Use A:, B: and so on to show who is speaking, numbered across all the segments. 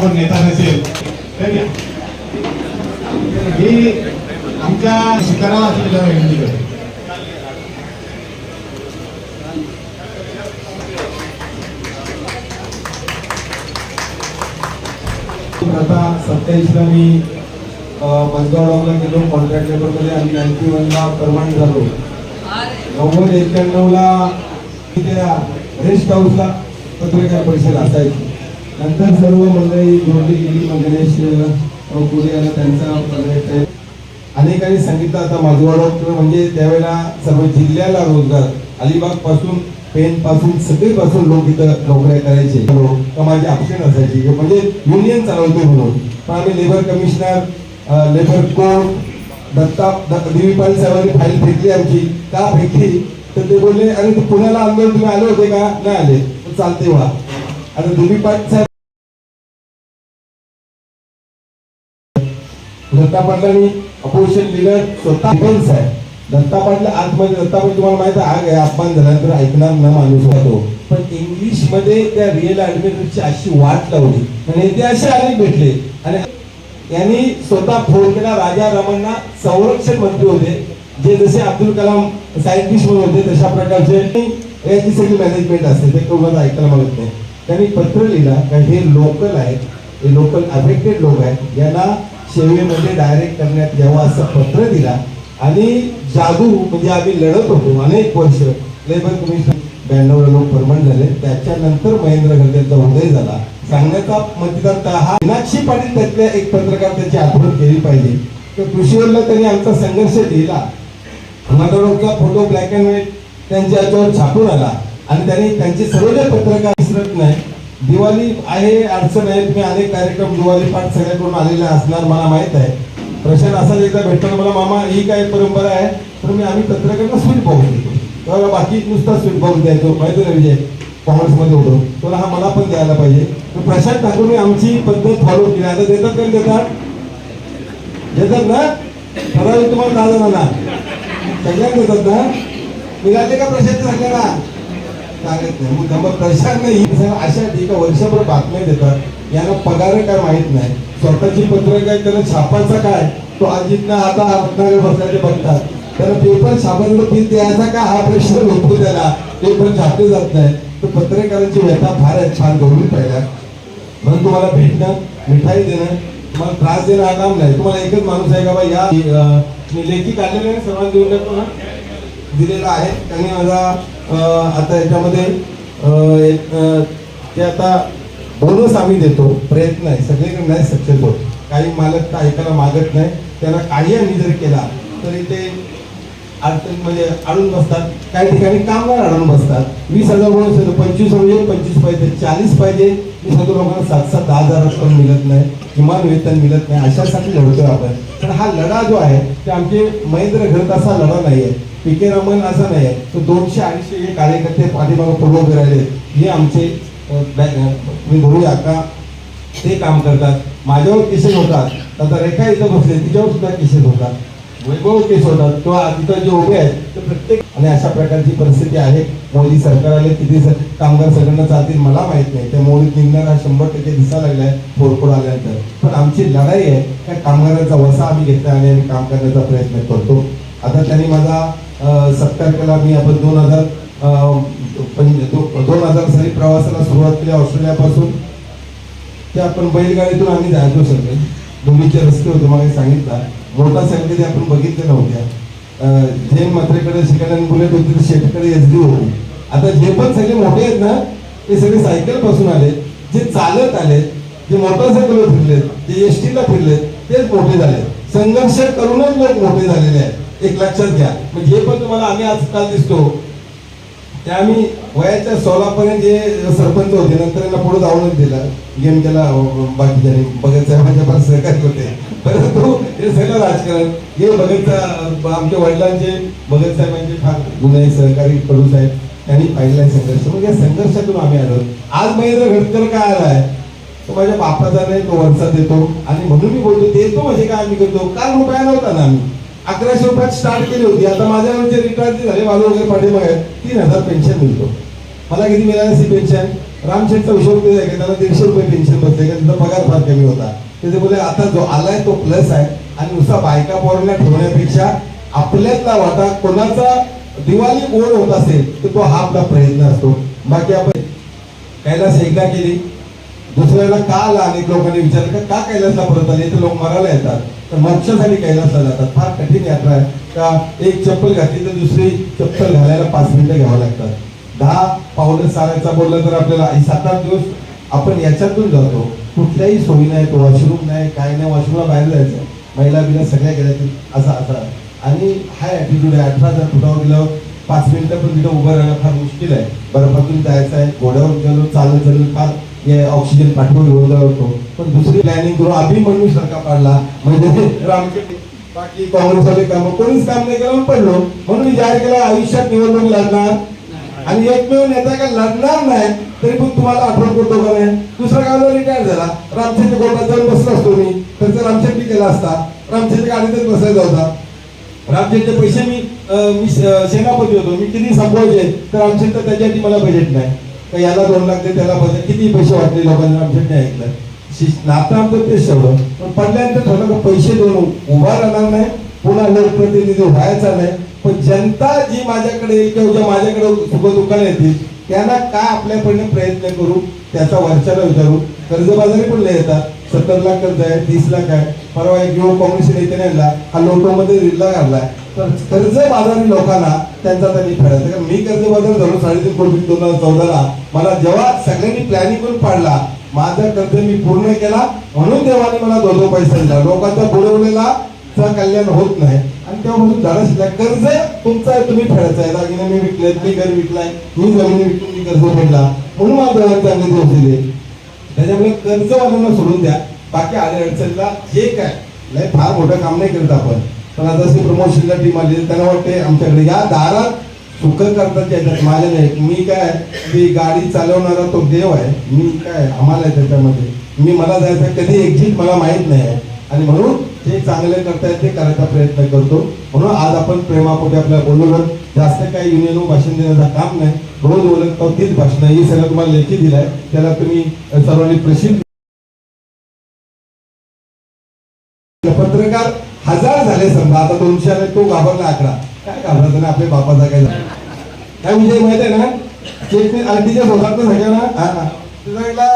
A: कोण नेता नसेल. हे आमच्या शिकाराला असलेल्या विनंती करतो
B: आता सत्याऐंशीला मी मंजवाडावला गेलो. कॉन्ट्रॅक्ट लेबरमध्ये आणि नाईन्टी वनला परमानंट झालो. नव्वद एक्क्याण्णवला त्या रेस्ट हाऊसला पत्रकार परिषद असायची. नंतर सर्व मंडळी जोडली गेली मग गणेश पुढे आला त्यांचा project आहे. अनेकांनी सांगितलं आता माझवाडा म्हणजे त्यावेळेला सर्व जिल्ह्याला रोजगार अलिबागपासून पेन पासून सगळीपासून लोक इथं नोकऱ्या करायचे. का माझे ऑप्शन असायची म्हणजे युनियन चालवतोय म्हणून. पण आम्ही labour commissioner labour court Datta the- साहेबांनी फाईल फेकली आमची. का फेकली? तर ते बोलले अरे पुण्याला आंदोलन तुम्ही आले होते का? नाही आले. चालते व्हा. आता दिवी साहेब दत्ता पाटलांनी अपोजिशन दिलं स्वतः डिफेन्स आहे. दत्ता पाटील आतमध्ये दत्ता पाटील तुम्हाला माहिती आहे आग अपमान झाल्यानंतर ऐकणार न माणूस होतो. पण इंग्लिशमध्ये त्या रिअल ऍडमिटरची अशी वाट लावली. आणि ते असे अनेक भेटले. आणि यांनी स्वतः फोडकेला राजा रमणना संरक्षण मंत्री होते. जे जसे अब्दुल कलाम सायंटिस्ट म्हणून होते तशा प्रकारचे. याची सगळी मॅनेजमेंट असते ते कोणाला ऐकायला मागत नाही. त्यांनी पत्र लिहिला का हे लोकल आहेत हे लोकल अफेक्टेड लोक आहेत यांना सेवेमध्ये डायरेक्ट करण्यात यावं असं पत्र दिला. आणि जागू म्हणजे आम्ही लढत होतो अनेक वर्ष. लेबर कमिशन ब्याण्णव लोक परमनंट झाले. त्याच्यानंतर महेंद्र गर्देचा उदय झाला. सांगण्याचा मतदार हा मीनाक्षी पाटील त्यातल्या एक पत्रकार त्याची आठवण केली पाहिजे. तर कृषीवरला त्यांनी आमचा संघर्ष लिहिला मतदारांचा फोटो ब्लॅक अँड व्हाईट त्यांच्या याच्यावर छापून आला. आणि त्यांनी त्यांचे सर्व जे पत्रकार विसरत नाही दिवाळी आहे अडचण आहे. मी अनेक कार्यक्रम दिवाळी पाठ सगळ्याकडून आलेला असणार मला माहीत आहे. प्रश्न असाच एकदा भेटताना मला मामा ही काय परंपरा आहे तर मी आम्ही पत्रकारांना स्वीट पाहून देतो. तेव्हा बाकी नुसता स्वीट पाहून द्यायचो. माहिती ना विजय काँग्रेसमध्ये होतो. तुला हा मला पण द्यायला पाहिजे. तर प्रशांत ठाकूरने आमची पद्धत फॉलो केली. आता देतात का देतात? देतात ना? ठराविक तुम्हाला दादा जणांना सगळ्यांना देतात ना? मिळाले का प्रशांत सगळ्यांना सांगत नाही. मग प्रशांत नाही. अशा एका वर्षभर बातम्या देतात यांना पगार काय माहीत नाही. स्वतःची पत्रक काय त्याला छापायचा काय? तो अजित आता रत्नागर बसण्याचे बघतात. त्याला पेपर छापायला बिल द्यायचा का? हा प्रश्न होतो त्याला. पेपर छापले जात नाही. तर पत्रकारांची व्यथा फार आहे. छान गौरवी पाहिजे म्हणून तुम्हाला भेटणं मिठाई देणं तुम्हाला त्रास देणं हा काम नाही. तुम्हाला एकच माणूस आहे का बा? या लेखी काढलेले सर्वांना देऊन टाकतो ना? दिलेला आहे. त्यांनी माझा आता याच्यामध्ये एक, ते आता बोनस आम्ही देतो प्रयत्न आहे. सगळीकडे नाही सक्सेस होत. काही मालक तर ऐकायला मागत नाही. त्यांना काही आम्ही जर केला तरी ते अडचण म्हणजे अडून बसतात. काही ठिकाणी कामगार अडून बसतात. वीस हजार बोनस येतो पंचवीस म्हणजे पंचवीस पाहिजे चाळीस पाहिजे. मी सांगतो लोकांना सात सात दहा हजार पण मिळत नाही. किमान वेतन मिळत नाही. अशासाठी लढतोय आपण. पण हा लढा जो आहे ते आमचे महेंद्र घरत असा लढा नाही आहे पी के रमन असा नाही. तर तो दोनशे अडीचशे जे कार्यकर्ते पाठीमागं पुढे उभे राहिले हे आमचे अं, तुम्ही धरूया का? ते काम करतात. माझ्यावर केसेस होतात. आता रेखा इथं बसले तिच्यावर सुद्धा केसेस होतात. वैभव केस होतात. किंवा तिथं जे उभे आहेत ते प्रत्येक आणि अशा प्रकारची परिस्थिती आहे. मोदी सरकार आले किती कामगार सगळ्यांना चालतील मला माहीत नाही. त्या मोडीत निघणार हा शंभर टक्के दिसायला लागलाय फोडफोड आल्यानंतर. पण आमची लढाई आहे त्या कामगारांचा वसा आम्ही घेतला आणि आम्ही काम करण्याचा प्रयत्न करतो. आता त्यांनी माझा अं, मी. आपण दोन हजार दोन हजार साली प्रवासाला सुरुवात केली ऑस्ट्रेलियापासून. ते आपण बैलगाडीतून आम्ही जायचो सगळे. दोन्हीचे रस्ते होते मला सांगितला. मोठा कधी आपण बघितल्या नव्हत्या जे मात्रेकडे सेकंड बुलेट होती तर शेतकडे एस डी होती आता जे पण सगळे मोठे आहेत ना ते सगळे सायकलपासून आले. जे चालत आले जे मोटरसायकलवर फिरलेत जे एस टीला फिरलेत तेच मोठे झाले. संघर्ष करूनच लोक मोठे झालेले आहेत. एक लक्षात घ्या. म्हणजे जे पण तुम्हाला आम्ही आजकाल दिसतो. ते आम्ही वयाच्या सोळापर्यंत जे सरपंच होते नंतर यांना पुढे जाऊनच दिला. गेम केला बाकीच्या भगत साहेबांच्या पण सहकारी होते. परंतु हे सगळं राजकारण हे भगतचा आमच्या वडिलांचे भगत साहेबांचे फार गुन्हे सहकारी कडू साहेब त्यांनी पाहिलेला संघर्ष. मग या संघर्षातून आम्ही आलो. आज महेंद्र घडकर काय आलाय तो माझ्या बापाचा नाही तो वरचा देतो आणि म्हणून मी बोलतो देतो म्हणजे काय आम्ही करतो? काल रुपया नव्हता ना आम्ही? अकराशे रुपयात स्टार्ट केली होती. आता माझ्या जे रिटायर झाले वालू वगैरे पाठीमागे. आहेत, तीन हजार पेन्शन मिळतो. मला किती मिळाली ती पेन्शन रामशेठचा चौशे रुपये आहे की त्याला दीडशे रुपये पेन्शन बसते का त्याचा पगार फार कमी होता. त्याचे बोले आता जो आलाय तो प्लस आहे. आणि नुसता बायका पोरांना ठेवण्यापेक्षा आपल्यातला वाटा कोणाचा दिवाळी गोड होत असेल तर तो हा आपला प्रयत्न असतो. बाकी आपण कैलास एकदा केली. दुसऱ्याला का आला अनेक लोकांनी विचारलं का का कैलासला परत आले? तर लोक मरायला येतात. तर मोक्षासाठी कैलासला जातात. फार कठीण यात्रा आहे. का एक चप्पल घातली तर दुसरी चप्पल घालायला पाच मिनिटं घ्यावं लागतात. दहा पावलं चालायचा बोललं तर आपल्याला सात आठ दिवस आपण याच्यातून जातो. कुठल्याही सोयी नाही तो वॉशरूम नाही काय नाही वॉशरूमला बाहेर जायचं. महिला बिला सगळ्या गेल्या असा असा आणि हाय ॲटिट्यूड आहे. अठरा हजार फुटावर गेल्यावर पाच मिनिटं पण तिथं उभं राहणं फार मुश्किल आहे. बर्फातून जायचं आहे. घोड्यावर गेलो चालत चालून फार हे ऑक्सिजन पाठवून घेऊन होतो पण दुसरी प्लॅनिंग करून अभिमन्यू सारखा पाडला म्हणजे रामकृष्ण बाकी काँग्रेसवाले काम कोणीच काम नाही केलं पडलो म्हणून मी जाहीर केला आयुष्यात निवडणूक लढणार. आणि एकमेव नेता का लढणार नाही तरी पण तुम्हाला आठवण करतो का नाही? दुसरा काय रिटायर झाला. रामचंद्र कोर्टात जाऊन बसला असतो मी. तर रामचंद्री केला असता. रामचंद्र गाडीतच बसायचा होता. रामचंद्रचे पैसे मी मी सेनापती होतो. मी किती संपवायचे तर रामचंद्र त्याच्यासाठी मला बजेट नाही. तर याला दोन लाख दे त्याला पैसे किती पैसे वाटले लोकांनी? रामचंद्र ऐकलं. शिश- नातं आमचं तेच पण पडल्यानंतर थोडं का पैसे देऊन उभा राहणार नाही. पुन्हा लोकप्रतिनिधी व्हायचा नाही. पण जनता जी माझ्याकडे येईल किंवा ज्या माझ्याकडे सुख दुःखाला येतील त्यांना काय आपल्याकडनं प्रयत्न करू त्याचा वरच्याला विचारू. कर्जबाजारी पण लय येतात. सत्तर लाख कर्ज आहे तीस लाख आहे. परवा एक युवक काँग्रेस नेत्याने आणला. हा लोटोमध्ये रिल्ला घालला तर कर्जबाजारी लोकांना त्यांचा त्यांनी फेडायचा कारण मी कर्जबाजार झालो साडेतीन कोटी दोन हजार चौदाला. मला जेव्हा सगळ्यांनी प्लॅनिंग करून पाडला माझा कर्ज मी पूर्ण केला. म्हणून देवाने मला दोन दोन पैसा दिला. लोकांचा बुडवलेला कल्याण होत नाही. आणि तेव्हापासून झाडं शिकला कर्ज तुमचं आहे तुम्ही फेडायचा आहे. दागिने मी विकले मी घर विकलाय मी जमिनी विकून मी कर्ज फेडला. म्हणून मला देवाने चांगले दिवस दिले. त्याच्यामुळे कर्जवाल्यांना सोडून द्या. बाकी आले अडचणीला जे काय लय फार मोठं काम नाही करत आपण. पण आता प्रमाण शिल्लक टीम आली त्यांना वाटते आमच्याकडे या दारात सुख करतात त्याच्यात माझ्या नाही मी काय की गाडी चालवणारा तो देव आहे. मी काय आम्हाला आहे त्याच्यामध्ये. मी मला जायचं कधी एक्झिट मला माहीत नाही आहे. आणि म्हणून जे चांगले करतायत ते करायचा प्रयत्न करतो. म्हणून आज आपण प्रेमापोटी आपल्या बोललो जास्त काही युनियन भाषण देण्याचं काम नाही. रोज बोलत तीच भाषण. ही सगळं तुम्हाला लेखी दिलाय. त्याला तुम्ही सर्वांनी प्रसिद्ध पत्रकार हजार समजा आता दोनशे आले तो घाबरला अकरा काय घाबरत ना आपल्या बापाचा काय झाला? काय विजय माहिती आहे ना? चेक आणि होतात ना? सगळ्या ना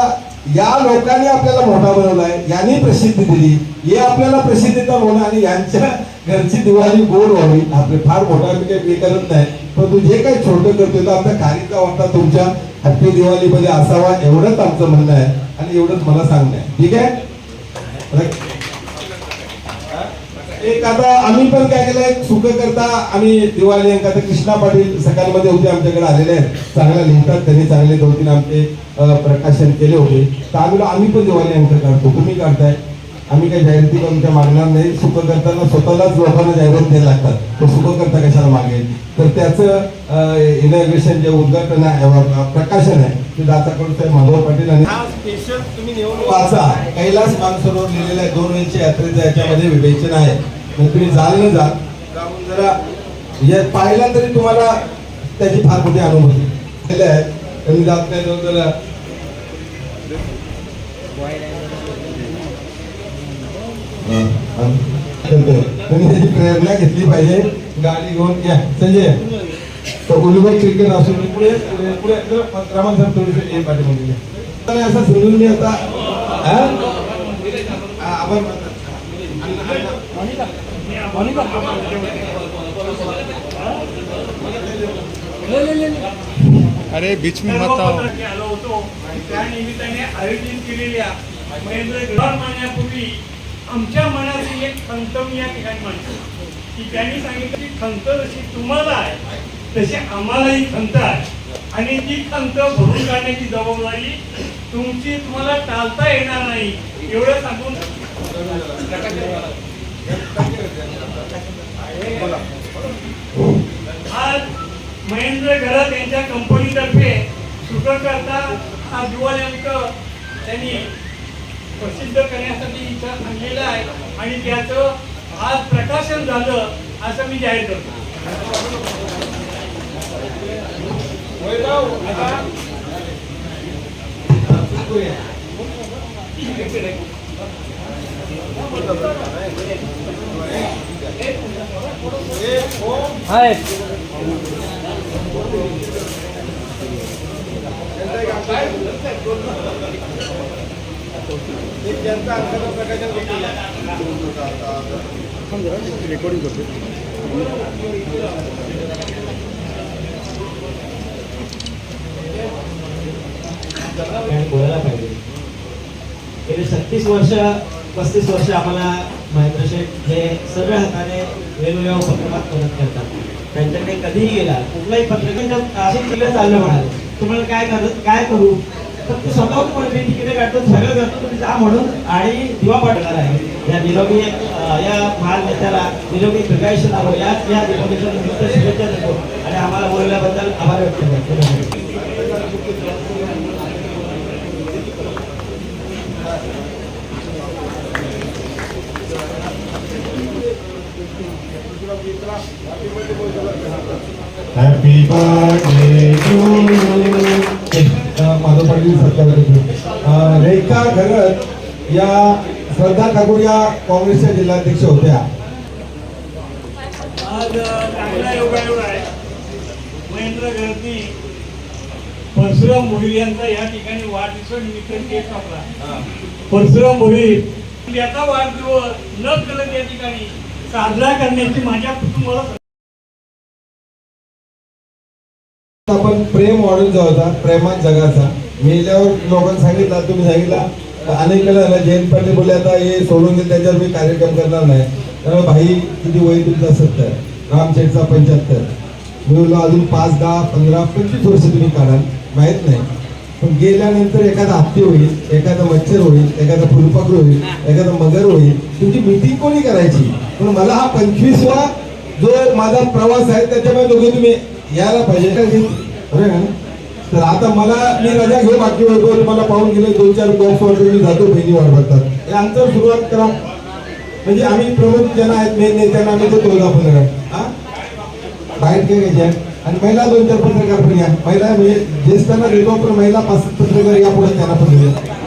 B: या लोकांनी आपल्याला मोठा बनवलाय यांनी प्रसिद्धी दिली. हे आपल्याला प्रसिद्धीचा होणं आणि यांच्या घरची दिवाळी गोड व्हावी. आपले फार मोठा मी काही हे करत नाही. पण तू जे काही छोटं करतोय तो आपल्या कारिका वाटा तुमच्या हॅपी दिवाळीमध्ये असावा एवढंच आमचं म्हणणं आहे आणि एवढंच मला सांगणं आहे. ठीक आहे? एक आता आम्ही पण काय केलंय सुख करता आम्ही दिवाळी अंक आता कृष्णा पाटील सकाळमध्ये होते आमच्याकडे आलेले आहेत. चांगला लिहितात त्यांनी चांगले दोन तीन आमचे प्रकाशन केले होते. तर आम्ही आम्ही पण दिवाळी अंक काढतो. तुम्ही काढताय. आम्ही काही जाहिराती तुमच्या मागणार नाही. सुख करताना स्वतःलाच लोकांना जाहिरात द्यायला लागतात. तो सुख करता कशाला मागेल? तर त्याचं इनॉग्रेशन जे उद्घाटन प्रकाशन आहे ते दाताकडून साहेब माधव पाटील आणि हा स्पेशल तुम्ही निवडून वाचा कैलास मानसरोवर लिहिलेलं आहे. दोन वेळच्या यात्रेचं याच्यामध्ये विवेचन आहे. मग तुम्ही जाल न जाल जाऊन जरा हे पाहिला तरी तुम्हाला त्याची फार मोठी अनुभूती. केले आहे. तुम्ही जात नाही जाऊन जरा हा, प्रेरणा घेतली पाहिजे गाडी घेऊन या संजय तर उलगड क्रिकेट असून पुढे पुढे पुढे रामन साहेब थोडीशी एक पाठीमागे घ्या. असं समजून मी आता आपण
C: अरे बीच मी
D: आलो होतो त्या निमित्ताने आयोजन केलेल्या महेंद्र दोन महिन्यापूर्वी आमच्या मनाची एक खंत मी या ठिकाणी मांडतो की त्यांनी सांगितलं की खंत जशी तुम्हाला आहे तशी आम्हालाही खंत आहे. आणि ती खंत भरून काढण्याची जबाबदारी तुमची तुम्हाला टाळता येणार नाही एवढं सांगून आज महेंद्र घरात यांच्या कंपनीतर्फे सुखकर्ता हा दिवाळी अंक त्यांनी प्रसिद्ध करण्यासाठी इथं आणलेला आहे. आणि त्याचं आज प्रकाशन झालं असं मी जाहीर करतो.
E: आणि बोलायला पाहिजे गेले छत्तीस वर्ष पस्तीस वर्ष आम्हाला महेंद्र शेठ हे सगळ्या हाताने वेगवेगळ्या उपक्रमात मदत करतात. त्यांच्याकडे कधीही गेला कुठलाही पत्रकार असे केलं चाललं म्हणाले तुम्हाला काय करत काय करू? तर स्वतः तुम्हाला मी तिकडे काढतो सगळं करतो तुम्ही जा म्हणून आणि दिवा पाठवणार आहे. या निरोगी या महान नेत्याला निरोगी दीर्घायुष्य लाभो या या निरोगीच्या निमित्त शुभेच्छा देतो. आणि आम्हाला बोलल्याबद्दल आभार व्यक्त करतो.
A: हॅपी बर्थडे
B: पाटील रेखा घरत या श्रद्धा ठाकूर या काँग्रेसच्या जिल्हाध्यक्ष होत्या.
D: आज चांगला योगायोग आहे. महेंद्र गर्दी परशुराम भोईर यांचा या ठिकाणी वाढदिवसानिमित्त केक कापला. परशुराम भोईर याचा वाढदिवस न कळत या ठिकाणी साजरा करण्याची माझ्या कुटुंबाला
B: आपण प्रेम मॉडेल जो होता प्रेमात जगाचा. मेल्यावर लोकांनी सांगितलं तुम्ही सांगितला. अनेक वेळा जयंत पाटील बोलले आता हे सोडून दे त्याच्यावर मी कार्यक्रम करणार नाही. त्यामुळे भाई किती वय तुमचा? सत्तर. रामशेठचा पंच्याहत्तर. मी अजून पाच दहा पंधरा पंचवीस वर्ष तुम्ही काढाल. माहीत नाही. पण गेल्यानंतर एखादा हत्ती होईल एखादा मच्छर होईल एखादा फुलपाखरू होईल एखादा मगर होईल तुमची मिटिंग कोणी करायची? पण मला हा पंचवीसवा जो माझा प्रवास आहे त्याच्यामुळे दोघे तुम्ही यायला पाहिजे. का तर आता मला मी रजा घेऊ बाकी होतो मला पाहून गेले दोन चार बॉक्स वगैरे मी जातो बहिणी वाढवतात हे आमचं सुरुवात करा. म्हणजे आम्ही प्रमुख जण आहेत मेन नेत्यांना आम्ही ते तोडा पण हा? बाहेर काय घ्यायच्या आणि महिला दोन चार पत्रकार पण या महिला म्हणजे ज्येष्ठांना देतो पण महिला पाच पत्रकार या पुढे त्यांना पण देऊया